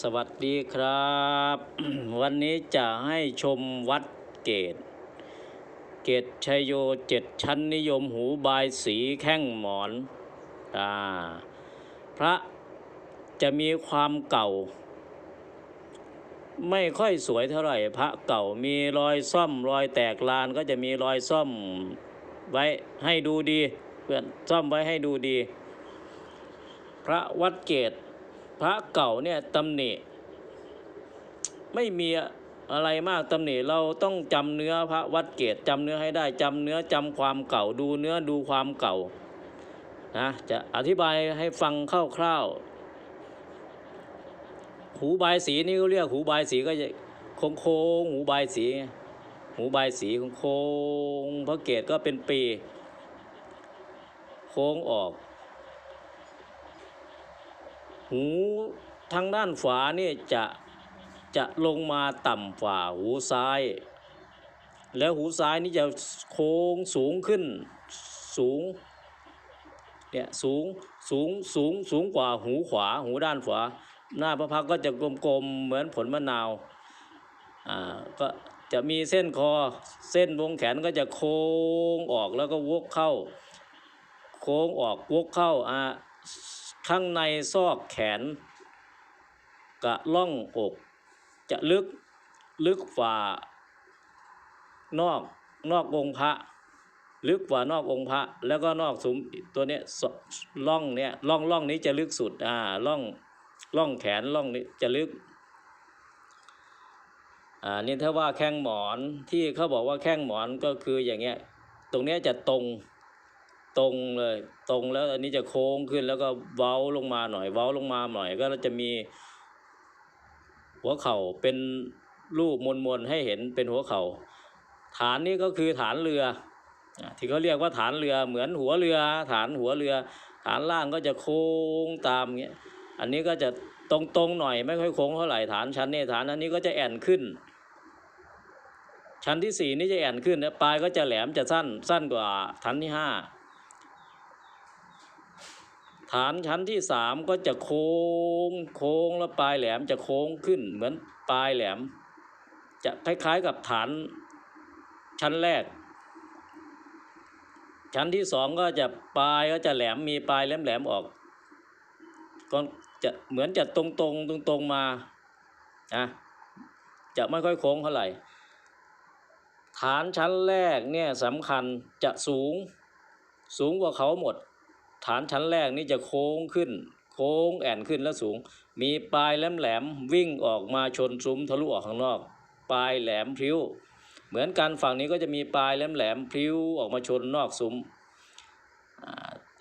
สวัสดีครับ วันนี้จะให้ชมวัดเกต เกตชัยโยเจ็ดชั้นนิยมหูบายสีแข้งหมอนอาพระจะมีความเก่า ไม่ค่อยสวยเท่าไหร่พระเก่ามีรอยซ่อมรอยแตกลานก็จะมีรอยซ่อมไว้ให้ดูดีเพื่อนซ่อมไว้ให้ดูดี พระวัดเกต พระเก่าเนี่ยตำหนิ ไม่มีอะไรมากตำหนิเราต้องจำเนื้อพระวัดเกตจำเนื้อให้ได้จำเนื้อจำความเก่าดูเนื้อดูความเก่านะจะอธิบายให้ฟังคร่าวๆหูบายสีนี่เขาเรียกหูบายสีก็จะโค้งโค้งหูบายสี หูบายสีโค้งโค้งพระเกตก็เป็นปี โค้งออก หูทางด้านขวานี่จะจะลงมาต่ำกว่าหูซ้าย แล้วหูซ้ายนี่จะโค้งสูงขึ้นสูงเนี่ยสูงสูงสูงสูงกว่าหูขวาหูด้านขวา หน้าพระพักก็จะกลมๆเหมือนผลมะนาวอ่าก็จะมีเส้นคอเส้นวงแขนก็จะโค้งออกแล้วก็วกเข้า โค้งออกวกเข้าอ่า ข้างในซอกแขน กะล่องอก จะลึกลึกฝ่านอกนอกองค์พระ ลึกกว่านอกองค์พระ แล้วก็นอกสุมตัวเนี้ยล่องเนี้ยล่องล่องนี้จะลึกสุดอ่าล่องล่องแขนล่องนี้จะลึกอ่านี่ถ้าว่าแข้งหมอนที่เขาบอกว่าแข้งหมอนก็คืออย่างเงี้ยตรงเนี้ยจะตรง ตรงเลย ตรงแล้วอันนี้จะโค้งขึ้นแล้วก็เว้าลงมาหน่อย เว้าลงมาหน่อยก็จะมี หัวเข่าเป็นรูปมนๆให้เห็นเป็นหัวเข่าฐานนี้ก็คือฐานเรือที่เขาเรียกว่าฐานเรือเหมือนหัวเรือ ฐานหัวเรือ ฐานล่างก็จะโค้งตามเงี้ยอันนี้ก็จะตรงๆหน่อยไม่ค่อยโค้งเท่าไหร่ฐานชั้นนี้ฐานอันนี้ก็จะแอนขึ้น ชั้นที่สี่นี่จะแอนขึ้นนะปลายก็จะแหลมจะสั้นสั้นกว่าชั้นที่ห้า ฐานชั้นที่สามก็จะโค้งโค้งแล้วปลายแหลมจะโค้งขึ้น เหมือนปลายแหลม จะคล้ายๆกับฐานชั้นแรก ชั้นที่สองก็จะปลายก็จะแหลมมีปลายแหลมแหลมๆออกก็จะเหมือนจะตรงตรงตรงตรงๆมานะจะไม่ค่อยโค้งเท่าไหร่ ฐานชั้นแรกเนี่ยสำคัญจะสูงสูงกว่าเขาหมด ฐานชั้นแรกนี่จะโค้งขึ้น โค้งแอนขึ้นแล้วสูง มีปลายแหลมแหลมๆวิ่งออกมาชนซุ้มทะลุออกข้างนอก ปลายแหลมพลิ้ว เหมือนกันฝั่งนี้ก็จะมีปลายแหลมแหลมๆพลิ้วออกมาชนนอกซุ้ม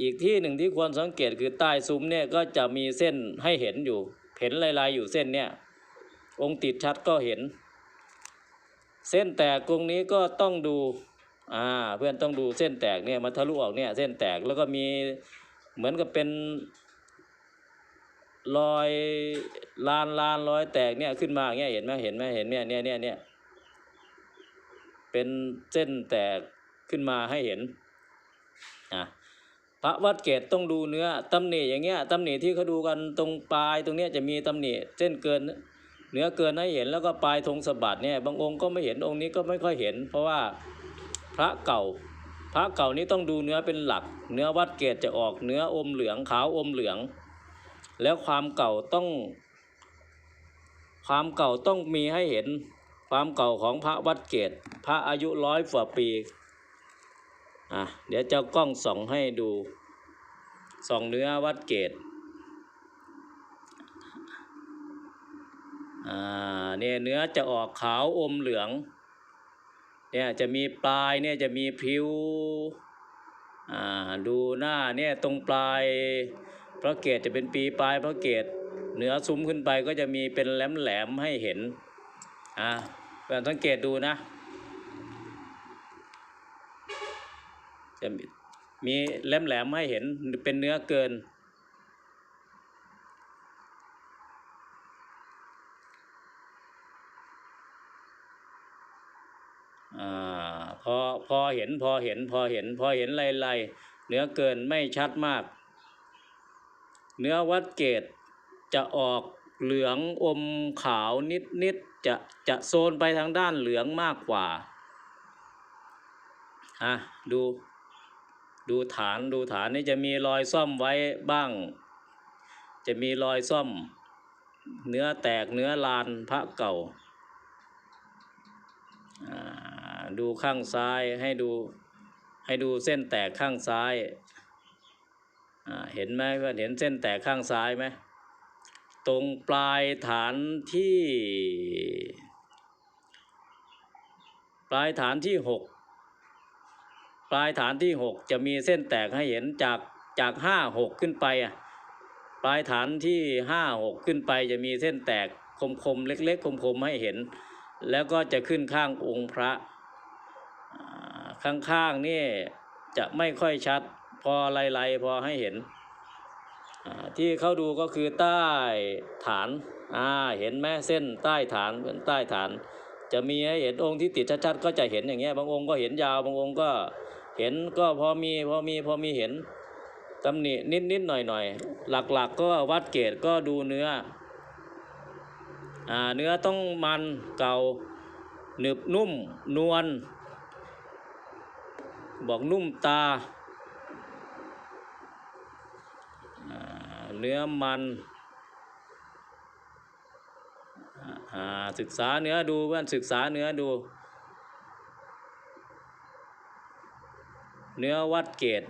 อีกที่หนึ่งที่ควรสังเกตคือใต้ซุ้มเนี่ยก็จะมีเส้นให้เห็นอยู่ เห็นลายๆอยู่เส้นเนี่ยองค์ติดชัดก็เห็น เส้นแตกตรงนี้ก็ต้องดู อ่าเพื่อนต้องดูเส้นแตกเนี่ยมาทะลุออกเนี่ยเส้นแตกแล้วก็มีเหมือนกับเป็นรอยลานลานรอยแตกเนี่ยขึ้นมาเงี้ยเห็นไหมเห็นไหมเห็นเนี่ยเนี่ยเนี่ยเนี่ยเป็นเส้นแตกขึ้นมาให้เห็นอะพระวัดเกตต้องดูเนื้อตำหนิอย่างเงี้ยตำหนิที่เขาดูกันตรงปลายตรงเนี้ยจะมีตำหนิเส้นเกินเนื้อเกินให้เห็นแล้วก็ปลายธงสะบัดเนี่ยบางองค์ก็ไม่เห็นองค์นี้ก็ไม่ค่อยเห็น เพราะว่า พระเก่า พระเก่านี้ต้องดูเนื้อเป็นหลัก เนื้อวัดเกตจะออกเนื้ออมเหลืองขาวอมเหลือง แล้วความเก่าต้อง ความเก่าต้องมีให้เห็น ความเก่าของพระวัดเกตพระอายุร้อยกว่าปีอะเดี๋ยวเจ้ากล้องส่องให้ดูส่องเนื้อวัดเกตอ่าเนี่ยเนื้อจะออกขาวอมเหลือง เนี่ยจะมีปลายเนี่ยจะมีผิวอ่าดูหน้าเนี่ยตรงปลายพระเกศจะเป็นปีปลายพระเกศเหนือซุ้มขึ้นไปก็จะมีเป็นแหลมแหลมให้เห็นอ่าเพื่อนสังเกตดูนะจะมีมีแหลมแหลมให้เห็นเป็นเนื้อเกิน อ่าพอพอเห็นพอเห็นพอเห็นพอเห็นลายลายเนื้อเกินไม่ชัดมาก เนื้อวัดเกตจะออกเหลืองอมขาวนิดนิดจะจะโซนไปทางด้านเหลืองมากกว่าอะดูดูฐานดูฐานนี่จะมีรอยซ่อมไว้บ้าง จะมีรอยซ่อม เนื้อแตกเนื้อลานพระเก่าอ่า ดูข้างซ้ายให้ดูให้ดูเส้นแตกข้างซ้ายเห็นไหมเพื่อนเห็นเส้นแตกข้างซ้ายไหมตรงปลายฐานที่ ปลายฐานที่หกปลายฐานที่หกจะมีเส้นแตกให้เห็นจากจากห้าหกขึ้นไปอะปลายฐานที่ห้าหกขึ้นไปจะมีเส้นแตกคมๆเล็กๆคมๆให้เห็น แล้วก็จะขึ้นข้างองค์พระ ข้างๆนี่จะไม่ค่อยชัด พอไล่ๆพอให้เห็น ที่เขาดูก็คือใต้ฐานอ่าเห็นไหมเส้นใต้ฐานเป็นใต้ฐาน จะมีให้เห็นองค์ที่ติดชัดๆก็จะเห็นอย่างเงี้ยบางองค์ก็เห็นยาวบางองค์ก็เห็นก็พอมีพอมีพอมีเห็นตำหนินิดนิดหน่อยหน่อยหลักๆก็วัดเกรดก็ดูเนื้ออ่าเนื้อต้องมันเก่าหนึบนุ่มนวล บอกนุ่มตา เนื้อมันอ่าศึกษาเนื้อดูเพื่อนศึกษาเนื้อดู เนื้อวัดเกรด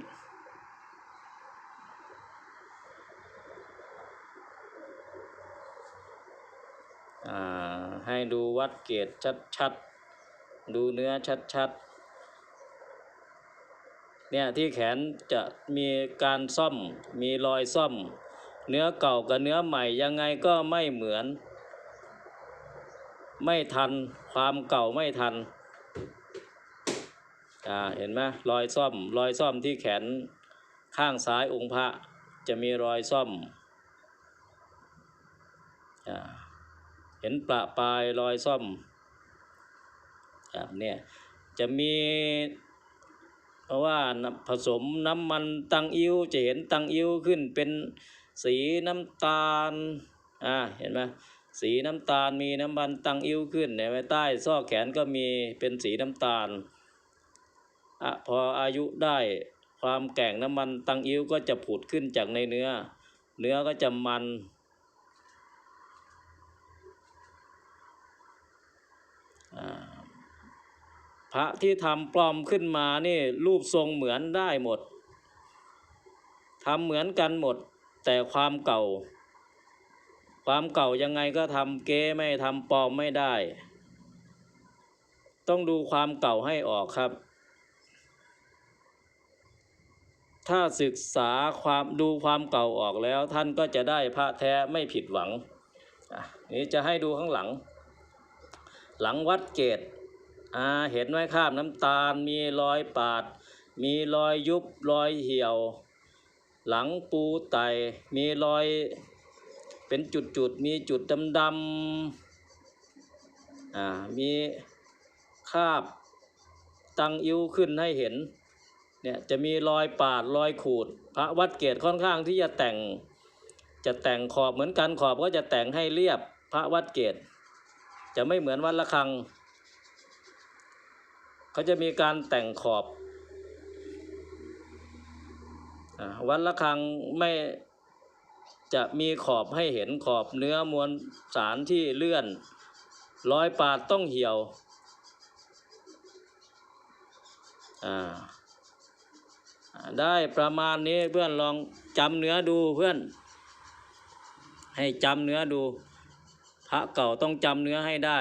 อ่าให้ดูวัดเกรดชัดๆ ดูเนื้อชัดๆ เนี่ยที่แขนจะมีการซ่อมมีรอยซ่อม เนื้อเก่ากับเนื้อใหม่ยังไงก็ไม่เหมือน ไม่ทันความเก่าไม่ทันอ่าเห็นไหมรอยซ่อม รอยซ่อมที่แขนข้างซ้ายองค์พระจะมีรอยซ่อมอ่าเห็นประปรายรอยซ่อมครับเนี่ยจะมี เพราะว่าผสมน้ำมันตังอิ้วจะเห็นตังอิ้วขึ้นเป็นสีน้ำตาลอ่าเห็นไหมสีน้ำตาลมีน้ำมันตังอิ้วขึ้นเนี่ยไว้ใต้ซอกแขนก็มีเป็นสีน้ำตาลอะพออายุได้ความแก่งน้ำมันตังอิ้วก็จะผุดขึ้นจากในเนื้อ เนื้อก็จะมัน อ่าพ ระที่ทำปลอมขึ้นมานี่รูปทรงเหมือนได้หมดทำเหมือนกันหมด แต่ความเก่า ความเก่ายังไงก็ทำเก๊ไม่ทำปลอมไม่ได้ ต้องดูความเก่าให้ออกครับ ถ้าศึกษาความดูความเก่าออกแล้วท่านก็จะได้พระแท้ไม่ผิดหวัง นี่จะให้ดูข้างหลัง หลังวัดเกต อ่าเห็นไหมคราบน้ำตาลมีรอยปาด มีรอยยุบรอยเหี่ยว หลังปูไตมีรอยเป็นจุดๆมีจุดดำๆอ่ามีคราบตังอิ้วขึ้นให้เห็นเนี่ยจะมีรอยปาดรอยขูด พระวัดเกตค่อนข้างที่จะแต่ง จะแต่งขอบเหมือนกันขอบก็จะแต่งให้เรียบพระวัดเกตจะไม่เหมือนวัดละคัง เขาจะมีการแต่งขอบอวัดละคังไม่จะมีขอบให้เห็นขอบเนื้อมวลสารที่เลื่อนรอยปาดต้องเหี่ยวได้ประมาณนี้เพื่อนลองจำเนื้อดูเพื่อน ให้จำเนื้อดู พระเก่าต้องจำเนื้อให้ได้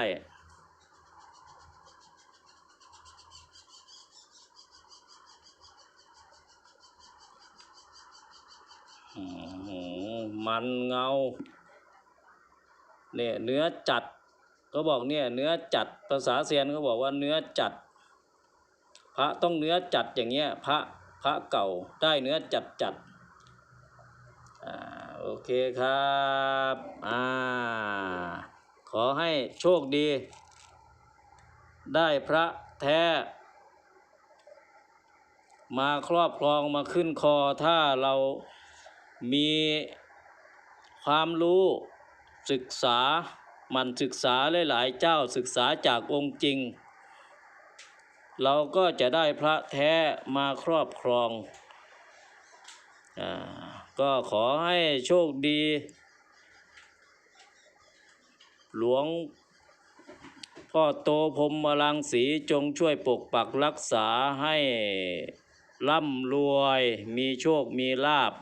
อื้อหือ มันเงาเนี่ยเนื้อจัดก็บอกเนี่ยเนื้อจัดภาษาเซียนเขาบอกว่าเนื้อจัด พระต้องเนื้อจัดอย่างเงี้ยพระพระเก่าได้เนื้อจัดจัดอ่าโอเคครับอ่าขอให้โชคดี ได้พระแท้ มาครอบครองมาขึ้นคอถ้าเรามี ความรู้ศึกษามันศึกษาหลายๆเจ้าศึกษาจากองค์จริง เราก็จะได้พระแท้มาครอบครองอาก็ขอให้โชคดี หลวงพ่อโตพรหมรังสีจงช่วยปกปักรักษาให้ร่ำรวยมีโชคมีลาบ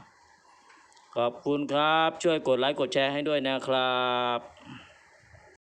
ขอบคุณครับ ช่วยกดไลค์กดแชร์ให้ด้วยนะครับ